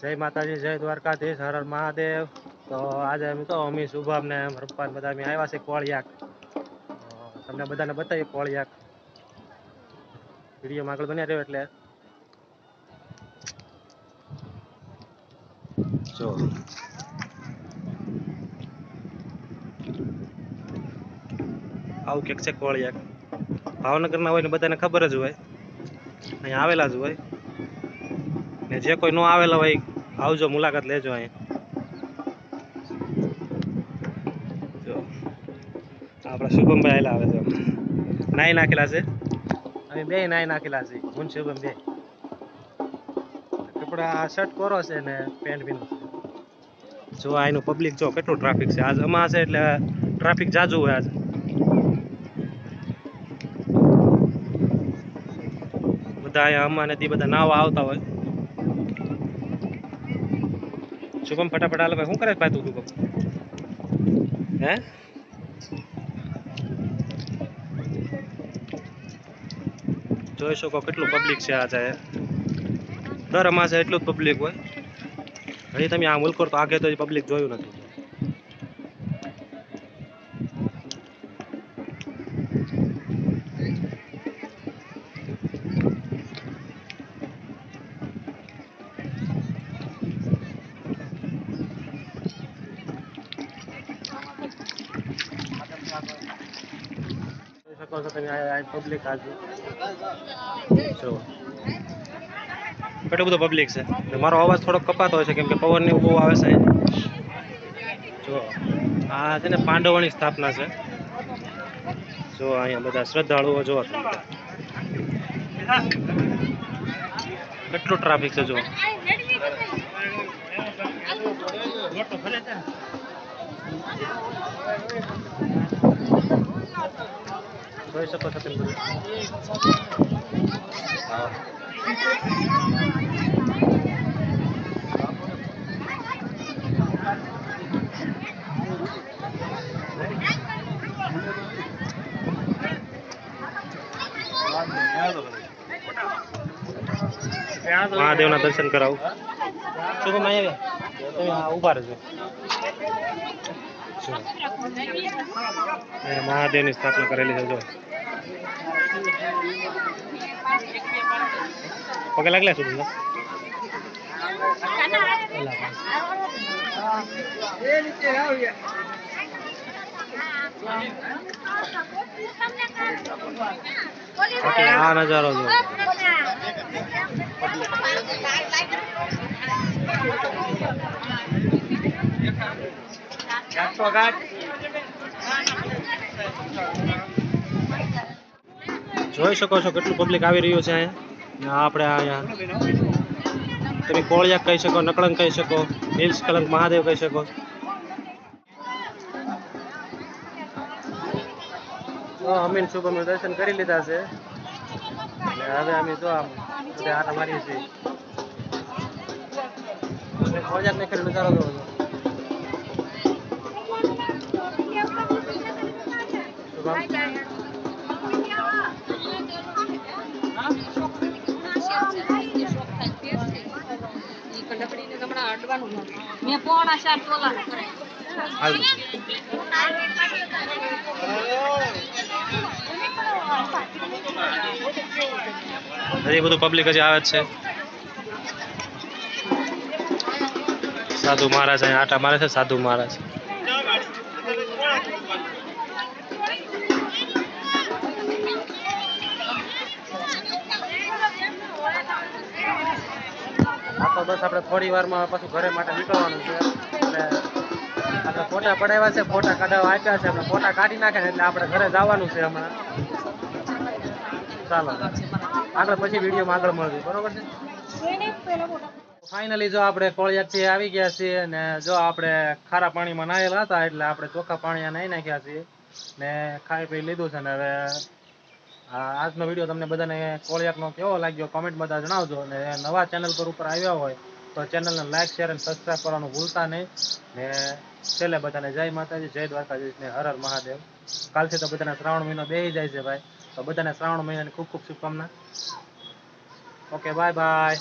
જય માતાજી જય દ્વારકાધીશ હર મહાદેવ. તો આજે અમે તો અમી શુભમ ને રપ્પાન બધા અમે આવ્યા છે કોળિયાક. તમને બધાને બતાવીએ કોળિયાક. વિડીયોમાં આગળ બન્યા રહ્યો એટલે. જો. આવું ક્યાંક છે કોળિયાક? ભાવનગરના હોય ને બધાને ખબર જ હોય. અહીંયા આવેલા જ હોય. ને જે કોઈ નો આવેલા હોય આવજો, મુલાકાત લેજો અહીં. જો. આપણા શુભમભાઈ આવેલા આવે છે. નાઈ નાખેલા છે. અમે બે નાઈ નાખેલા છે. હું શુભમ બે. કપડા શર્ટ કોરો છે ને પેન્ટ ભીનું જો અહીંનું પબ્લિક જો કેટલું ટ્રાફિક છે. આજ અમા છે એટલે ટ્રાફિક જાજુ હોય આજ. બધા અહીંયા અમા નદી બધા નાવા આવતા હોય. શુભમ ફટાફટ હાલ ભાઈ શું કરે ભાઈ તું શુભમ હે? જોઈ શકો કેટલું પબ્લિક છે આજે દર અમાસે એટલું જ પબ્લિક હોય. હજી તમે આ મુલકોર તો આગે તો પબ્લિક જોયું નથી જોઈ શકો છો તમે આ પબ્લિક આજે જો કેટલું બધું પબ્લિક છે? મારો અવાજ થોડોક કપાતો હોય છે કેમ કે પવન ને બહુ આવે છે જો આ છે ને પાંડવોની સ્થાપના છે. જો અહીંયા બધા શ્રદ્ધાળુઓ જોવા કેટલું ટ્રાફિક છે જો? જોઈ શકો છો તમે. મહાદેવના દર્શન કરાવું શું તમે અહીંયા ઊભા રહેજો મહાદેવ મહાદેવની સ્થાપના કરેલી છે જો. પગે લાગલા શું તમને? આ નજારો જો જોઈ શકો છો કેટલું પબ્લિક આવી રહ્યું છે અહીંયા. આપણે અહીંયા તમે કોળિયા કહી શકો નકળંગ કહી શકો હિલ્સ કલંક મહાદેવ કહી શકો. અમીન શુભ અમે દર્શન કરી લીધા છે. હવે અમે જો આમ આટા મારીએ છીએ. કોળિયા ને ખેલ નજારો જોવો હાલ બધું પબ્લિક જ આવે છે. સાધુ મહારાજ આટા મારે છે સાધુ મહારાજ. બસ આપણે થોડી વારમાં પાછું ઘરે માટે નીકળવાનું છે. એટલે ફોટા પડાવ્યા છે, ફોટા કાઢવા આપ્યા છે, આપણે ફોટા કાઢી નાખે એટલે આપણે ઘરે જવાનું છે હમણાં. ચાલો. આગળ પછી વિડીયોમાં આગળ મળશું. બરોબર છે? ફાઇનલી જો આપણે કોળિયાથી આવી ગયા છીએ ને જો આપણે ખારા પાણીમાં નાયેલા હતા, એટલે આપણે ચોખ્ખા પાણી નાહી નાખ્યા છીએ ને ખાઈ પી લીધું છે ને હવે આજનો વીડિયો તમને બધાને કોળિયાકનો કેવો લાગ્યો કોમેન્ટ બધા જણાવજો. અને નવા ચેનલ પર ઉપર આવ્યા હોય તો ચેનલને લાઈક શેર અને સબસ્ક્રાઈબ કરવાનું ભૂલતા નહીં. ને છેલ્લે બધાને જય માતાજી, જય દ્વારકાધીશ ને હર હર મહાદેવ. કાલથી તો બધાને શ્રાવણ મહિનો બેસી જાય છે ભાઈ. તો બધાને શ્રાવણ મહિનાની ખૂબ ખૂબ શુભકામના. Okay bye bye